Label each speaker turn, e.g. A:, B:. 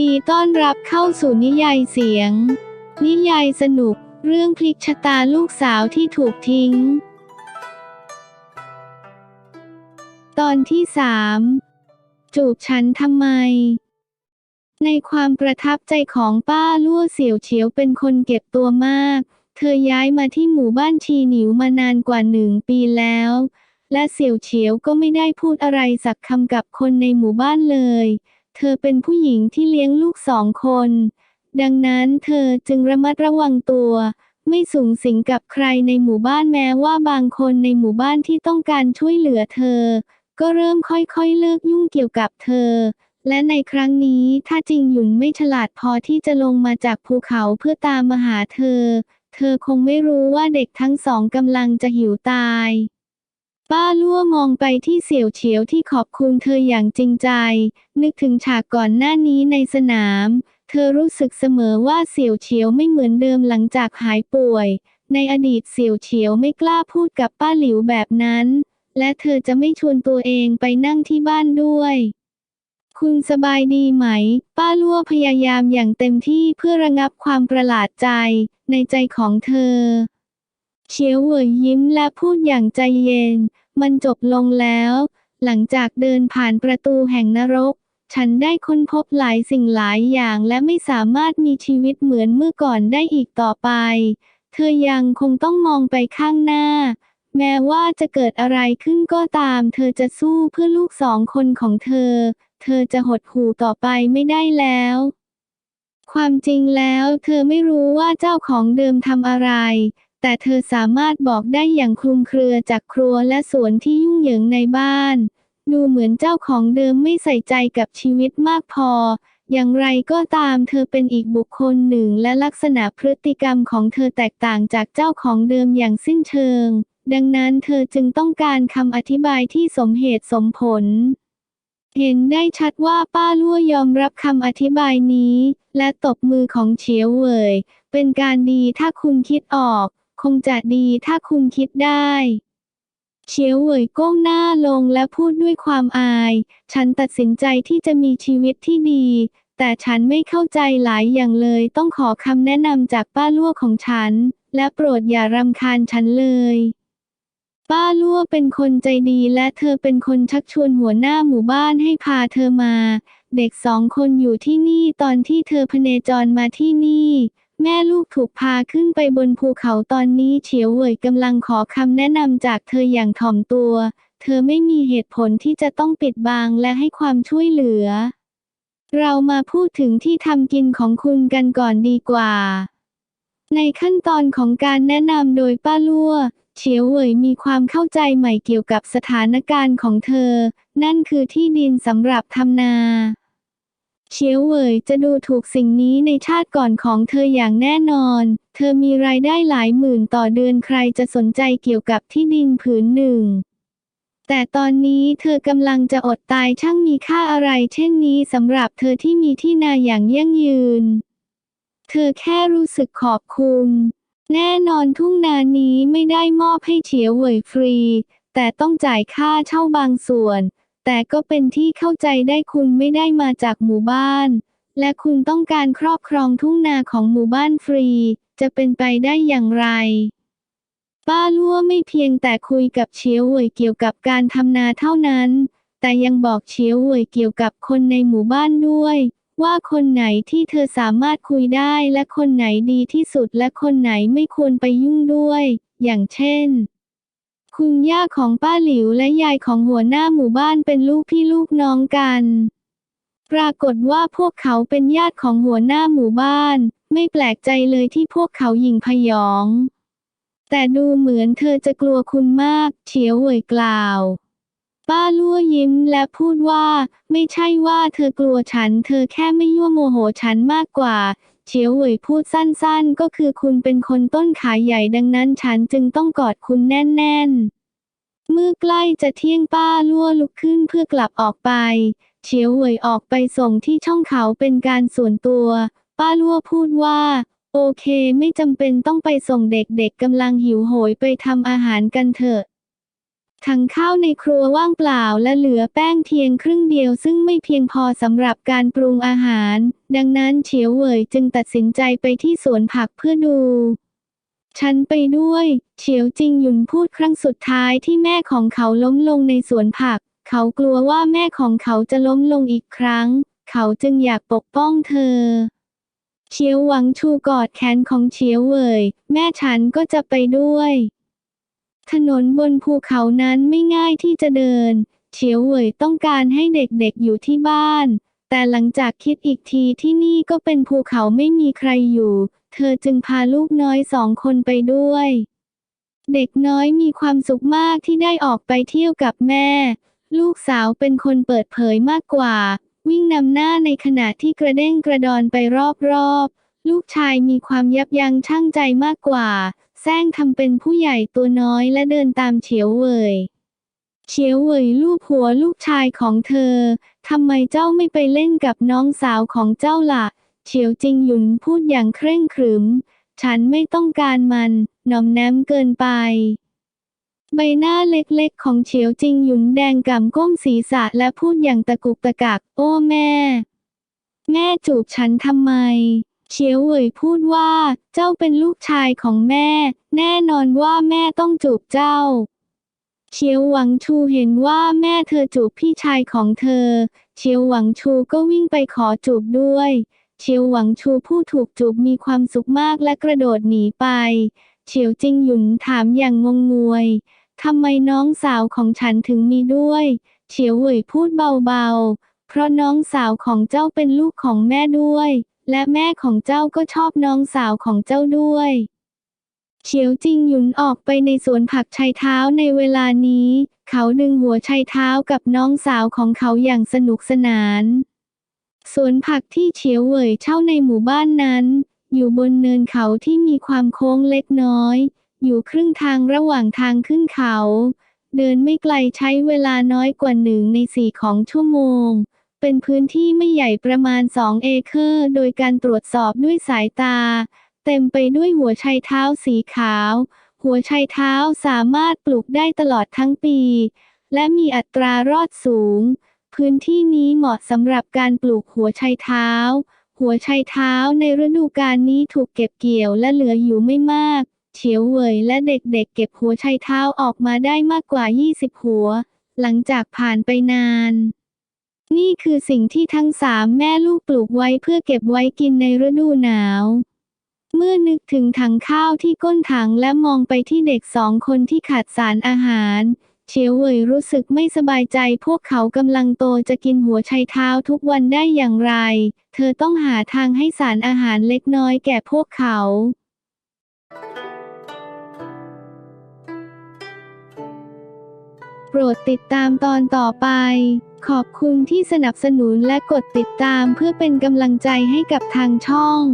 A: ดีต้อนรับเข้าสู่นิยายเสียง นิยายสนุก เรื่องพลิกชะตาลูกสาวที่ถูกทิ้ง ตอนที่สามจูบฉันทำไม ในความประทับใจของป้าลั่วเสี่ยวเฉียวเป็นคนเก็บตัวมาก เธอย้ายมาที่หมู่บ้านชีหนิวมานานกว่าหนึ่งปีแล้ว และเสี่ยวเฉียวก็ไม่ได้พูดอะไรสักคำกับคนในหมู่บ้านเลย เธอเป็นผู้หญิงที่เลี้ยงลูกสองคน ดังนั้นเธอจึงระมัดระวังตัว ไม่สูงสิงกับใครในหมู่บ้านแม้ว่าบางคนในหมู่บ้านที่ต้องการช่วยเหลือเธอ ก็เริ่มค่อยๆเลิกยุ่งเกี่ยวกับเธอ และในครั้งนี้ถ้าจริงหยุนไม่ฉลาดพอที่จะลงมาจากภูเขาเพื่อตามมาหาเธอ เธอคงไม่รู้ว่าเด็กทั้งสองกำลังจะหิวตาย ป้าลั่วมองไปที่เสี่ยวเฉียวที่ขอบคุณเธออย่างจริงใจ นึกถึงฉากก่อนหน้านี้ในสนาม เธอรู้สึกเสมอว่าเสี่ยวเฉียวไม่เหมือนเดิมหลังจากหายป่วย ในอดีตเสี่ยวเฉียวไม่กล้าพูดกับป้าหลิวแบบนั้น และเธอจะไม่ชวนตัวเองไปนั่งที่บ้านด้วย คุณสบายดีไหม ป้าลั่วพยายามอย่างเต็มที่เพื่อระงับความประหลาดใจ ในใจของเธอ เฉียวเหวยยิ้มและพูดอย่างใจเย็น มันจบลงแล้ว หลังจากเดินผ่านประตูแห่งนรก ฉันได้ค้นพบหลายสิ่งหลายอย่างและไม่สามารถมีชีวิตเหมือนเมื่อก่อนได้อีกต่อไป เธอยังคงต้องมองไปข้างหน้า แม้ว่าจะเกิดอะไรขึ้นก็ตาม เธอจะสู้เพื่อลูกสองคนของเธอ เธอจะหดหู่ต่อไปไม่ได้แล้วความจริงแล้วเธอไม่รู้ว่าเจ้าของเดิมทำอะไร แต่เธอสามารถบอกได้อย่างคลุมเครือจากครัวและสวนที่ยุ่งเหยิงในบ้าน ดูเหมือนเจ้าของเดิมไม่ใส่ใจกับชีวิตมากพอ อย่างไรก็ตามเธอเป็นอีกบุคคลหนึ่งและลักษณะพฤติกรรมของเธอแตกต่างจากเจ้าของเดิมอย่างสิ้นเชิง ดังนั้นเธอจึงต้องการคำอธิบายที่สมเหตุสมผลเห็นได้ชัดว่าป้าลั่วยอมรับคำอธิบายนี้ และตบมือของเฉียวเหวยเป็นการดีถ้าคุณคิดออก งจะดีถ้าคุณคิดได้เฉียวเหวยก้มหน้าลงและพูดด้วยความอาย ฉันตัดสินใจที่จะมีชีวิตที่ดี แต่ฉันไม่เข้าใจหลายอย่างเลย ต้องขอคำแนะนำจากป้าลั่วของฉัน และโปรดอย่ารำคาญฉันเลย ป้าลั่วเป็นคนใจดีและเธอเป็นคนชักชวนหัวหน้าหมู่บ้านให้พาเธอมา เด็กสองคนอยู่ที่นี่ตอนที่เธอพเนจรมาที่นี่ แม่ลูกถูกพาขึ้นไปบนภูเขาตอนนี้เฉียวเหวยกำลังขอคำแนะนำจากเธออย่างถ่อมตัว เธอไม่มีเหตุผลที่จะต้องปิดบังและให้ความช่วยเหลือ เรามาพูดถึงที่ทำกินของคุณกันก่อนดีกว่า ในขั้นตอนของการแนะนำโดยป้าลั่วเฉียวเหวยมีความเข้าใจใหม่เกี่ยวกับสถานการณ์ของเธอ นั่นคือที่ดินสำหรับทำนา เฉียวเหวยจะดูถูกสิ่งนี้ในชาติก่อนของเธออย่างแน่นอน เธอมีรายได้หลายหมื่นต่อเดือนใครจะสนใจเกี่ยวกับที่ดินผืนหนึ่ง แต่ตอนนี้เธอกำลังจะอดตายช่างมีค่าอะไรเช่นนี้สำหรับเธอที่มีที่นาอย่างยั่งยืน เธอแค่รู้สึกขอบคุณ แน่นอนทุ่งนานี้ไม่ได้มอบให้เฉียวเหวยฟรี แต่ต้องจ่ายค่าเช่าบางส่วน แต่ก็เป็นที่เข้าใจได้คุณไม่ได้มาจากหมู่บ้าน และคุณต้องการครอบครองทุ่งนาของหมู่บ้านฟรี จะเป็นไปได้อย่างไร ป้าลั่วไม่เพียงแต่คุยกับเฉียวเหวยเกี่ยวกับการทำนาเท่านั้น แต่ยังบอกเฉียวเหวยเกี่ยวกับคนในหมู่บ้านด้วยว่าคนไหนที่เธอสามารถคุยได้และคนไหนดีที่สุดและคนไหนไม่ควรไปยุ่งด้วย อย่างเช่น คุณย่าของป้าหลิวและยายของหัวหน้าหมู่บ้านเป็นลูกพี่ลูกน้องกัน ปรากฏว่าพวกเขาเป็นญาติของหัวหน้าหมู่บ้าน ไม่แปลกใจเลยที่พวกเขาหยิ่งพยอง แต่ดูเหมือนเธอจะกลัวคุณมาก เฉียวเหวยกล่าว ป้าลั่วยิ้มและพูดว่า ไม่ใช่ว่าเธอกลัวฉัน เธอแค่ไม่ยั่วโมโหฉันมากกว่าเฉียวเหวยพูดสั้นๆ ก็คือคุณเป็นคนต้นขาใหญ่ดังนั้นฉันจึงต้องกอดคุณแน่นๆ เมื่อใกล้จะเที่ยงป้าลั่วลุกขึ้นเพื่อกลับออกไป เฉียวเหวยออกไปส่งที่ช่องเขาเป็นการส่วนตัว ป้าลั่วพูดว่า โอเคไม่จำเป็นต้องไปส่งเด็กๆกำลังหิวโหยไปทำอาหารกันเถอะถังข้าวในครัวว่างเปล่าและเหลือแป้งเพียงครึ่งเดียวซึ่งไม่เพียงพอสำหรับการปรุงอาหาร ดังนั้นเฉียวเหวยจึงตัดสินใจไปที่สวนผักเพื่อดู ฉันไปด้วย เฉียวจิงหยุนพูดครั้งสุดท้ายที่แม่ของเขาล้มลงในสวนผัก เขากลัวว่าแม่ของเขาจะล้มลงอีกครั้ง เขาจึงอยากปกป้องเธอ เฉียวหวังชูกอดแขนของเฉียวเหวยแม่ฉันก็จะไปด้วย ถนนบนภูเขานั้นไม่ง่ายที่จะเดิน เฉียวเหวยต้องการให้เด็กๆอยู่ที่บ้าน แต่หลังจากคิดอีกทีที่นี่ก็เป็นภูเขาไม่มีใครอยู่ เธอจึงพาลูกน้อยสองคนไปด้วย เด็กน้อยมีความสุขมากที่ได้ออกไปเที่ยวกับแม่ ลูกสาวเป็นคนเปิดเผยมากกว่า วิ่งนำหน้าในขณะที่กระเด้งกระดอนไปรอบๆ ลูกชายมีความยับยั้งชั่งใจมากกว่าแซงทำเป็นผู้ใหญ่ตัวน้อยและเดินตามเฉียวเหวย เฉียวเหวยลูบหัวลูกชายของเธอ ทำไมเจ้าไม่ไปเล่นกับน้องสาวของเจ้าล่ะ เฉียวจิงหยุนพูดอย่างเคร่งขรึม ฉันไม่ต้องการมัน หน่อมแนมเกินไป ใบหน้าเล็กๆ ของเฉียวจิงหยุนแดงก่ำก้มศีรษะและพูดอย่างตะกุกตะกัก โอ้แม่ แม่จูบฉันทำไมเฉียวเหวยพูดว่า เจ้าเป็นลูกชายของแม่ แน่นอนว่าแม่ต้องจูบเจ้า เฉียวหวังชูเห็นว่าแม่เธอจูบพี่ชายของเธอ เฉียวหวังชูก็วิ่งไปขอจูบด้วย เฉียวหวังชูผู้ถูกจูบมีความสุขมากและกระโดดหนีไป เฉียวจิงหยุนถามอย่างงงงวยทำไมน้องสาวของฉันถึงมีด้วย เฉียวเหวยพูดเบาๆ เพราะน้องสาวของเจ้าเป็นลูกของแม่ด้วย และแม่ของเจ้าก็ชอบน้องสาวของเจ้าด้วย เฉียวจิงหยุนออกไปในสวนผักชายเท้าในเวลานี้ เขาดึงหัวชายเท้ากับน้องสาวของเขาอย่างสนุกสนานสวนผักที่เฉียวเหวยเช่าในหมู่บ้านนั้น อยู่บนเนินเขาที่มีความโค้งเล็กน้อย อยู่ครึ่งทางระหว่างทางขึ้นเขา เดินไม่ไกลใช้เวลาน้อยกว่าหนึ่งในสี่ของชั่วโมง เป็นพื้นที่ไม่ใหญ่ประมาณสองเอเคอร์ โดยการตรวจสอบด้วยสายตา เต็มไปด้วยหัวไชเท้าสีขาว หัวไชเท้าสามารถปลูกได้ตลอดทั้งปี และมีอัตรารอดสูง พื้นที่นี้เหมาะสำหรับการปลูกหัวไชเท้า หัวไชเท้าในฤดูกาลนี้ถูกเก็บเกี่ยวและเหลืออยู่ไม่มาก เฉียวเวยและเด็กๆเก็บหัวไชเท้าออกมาได้มากกว่า 20 หัว หลังจากผ่านไปนานนี่คือสิ่งที่ทั้งสามแม่ลูกปลูกไว้เพื่อเก็บไว้กินในฤดูหนาว เมื่อนึกถึงถังข้าวที่ก้นถังและมองไปที่เด็กสองคนที่ขาดสารอาหาร เฉียวเวยรู้สึกไม่สบายใจพวกเขากำลังโตจะกินหัวไชเท้าทุกวันได้อย่างไร เธอต้องหาทางให้สารอาหารเล็กน้อยแก่พวกเขาโปรดติดตามตอนต่อไป ขอบคุณที่สนับสนุนและกดติดตามเพื่อเป็นกำลังใจให้กับทางช่อง